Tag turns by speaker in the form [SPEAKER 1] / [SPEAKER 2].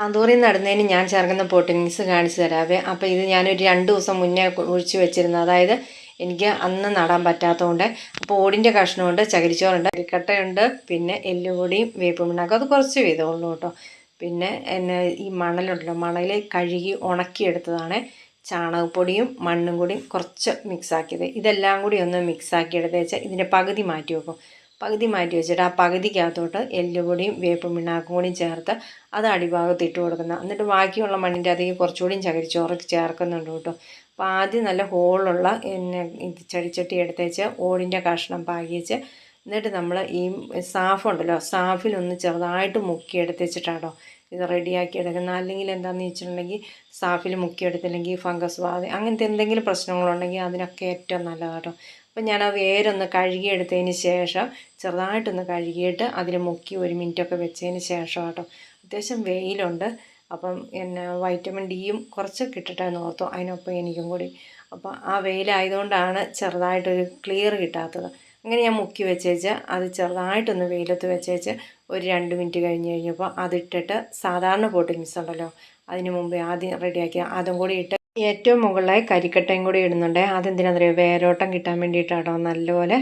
[SPEAKER 1] ആന്തൂറിൽ നടുന്നതിന് ഞാൻ ചേർക്കുന്ന പൊട്ടിങ്സ് കാണിച്ചു തരാവേ. അപ്പോൾ ഇത് ഞാനൊരു രണ്ട് ദിവസം മുന്നേ ഒഴിച്ച് വെച്ചിരുന്നു അതായത് എനിക്ക് അന്ന് നടാൻ പറ്റാത്തതുകൊണ്ട്. അപ്പോൾ ഓടിന്റെ കഷ്ണമുണ്ട് ചകിരിച്ചോറുണ്ട് അരിക്കട്ടയുണ്ട് പിന്നെ എല്ലുപൊടിയും വേപ്പ് പിണ്ണാക്കും. അത് കുറച്ച് വീതമുള്ളൂ കേട്ടോ. പിന്നെ എന്നെ ഈ മണലുണ്ടല്ലോ മണൽ കഴുകി ഉണക്കിയെടുത്തതാണ്. ചാണകപ്പൊടിയും മണ്ണും കൂടി കുറച്ച് മിക്സാക്കിയത് ഇതെല്ലാം കൂടി ഒന്ന് മിക്സാക്കി എടുത്തേച്ചാൽ ഇതിന്റെ പകുതി മാറ്റി വെക്കും. പകുതി മാറ്റി വെച്ചിട്ട് ആ പകുതിക്കകത്തോട്ട് എല്ലുപൊടിയും വേപ്പും പിണ്ണാക്കും കൂടി ചേർത്ത് അത് അടിഭാഗത്ത് ഇട്ട് കൊടുക്കുന്ന. എന്നിട്ട് ബാക്കിയുള്ള മണ്ണിന്റെ അധികം കുറച്ചുകൂടിയും ചകിരിച്ചോറ് ചേർക്കുന്നുണ്ട് കേട്ടോ. അപ്പോൾ ആദ്യം നല്ല ഹോളുള്ള എന്നെ ചടിച്ചട്ടി ചെടിച്ചട്ടി എടുത്ത് വെച്ച് ഓടിന്റെ കഷ്ണം പാകിച്ച് എന്നിട്ട് നമ്മൾ ഈ സാഫുണ്ടല്ലോ സാഫിലൊന്ന് ചെറുതായിട്ട് മുക്കി എടുത്ത് ഇത് റെഡിയാക്കി എടുക്കുന്നത്. അല്ലെങ്കിൽ എന്താണെന്ന് വെച്ചിട്ടുണ്ടെങ്കിൽ സാഫിൽ മുക്കിയെടുത്തില്ലെങ്കിൽ ഫംഗസ് ബാധ അങ്ങനത്തെ എന്തെങ്കിലും പ്രശ്നങ്ങളുണ്ടെങ്കിൽ അതിനൊക്കെ ഏറ്റവും നല്ലതാട്ടോ അപ്പം ഞാൻ ആ വേരൊന്ന് കഴുകിയെടുത്തതിന് ശേഷം ചെറുതായിട്ടൊന്ന് കഴുകിയിട്ട് അതിൽ മുക്കി ഒരു മിനിറ്റൊക്കെ വെച്ചതിന് ശേഷം കേട്ടോ അത്യാവശ്യം വെയിലുണ്ട്. അപ്പം എന്നെ വൈറ്റമിൻ ഡിയും കുറച്ച് കിട്ടട്ടെന്ന് ഓർത്തു. അതിനൊപ്പം എനിക്കും കൂടി. അപ്പോൾ ആ വെയിലായതുകൊണ്ടാണ് ചെറുതായിട്ടൊരു ക്ലിയർ കിട്ടാത്തത്. അങ്ങനെ ഞാൻ മുക്കി വെച്ചേച്ച് അത് ചെറുതായിട്ടൊന്ന് വെയിലത്ത് വെച്ചേച്ച് ഒരു രണ്ട് മിനിറ്റ് കഴിഞ്ഞ് കഴിഞ്ഞപ്പോൾ അതിട്ടിട്ട് സാധാരണ പോട്ട് മിസ് ഉണ്ടല്ലോ. അതിന് മുമ്പേ ആദ്യം റെഡിയാക്കി അതും കൂടി ഇട്ട് ഏറ്റവും മുകളിലായി കരിക്കട്ടയും കൂടി ഇടുന്നുണ്ട്. അതെന്തിനാണെന്നറിയോ വേരോട്ടം കിട്ടാൻ വേണ്ടിയിട്ടാണോ? നല്ലപോലെ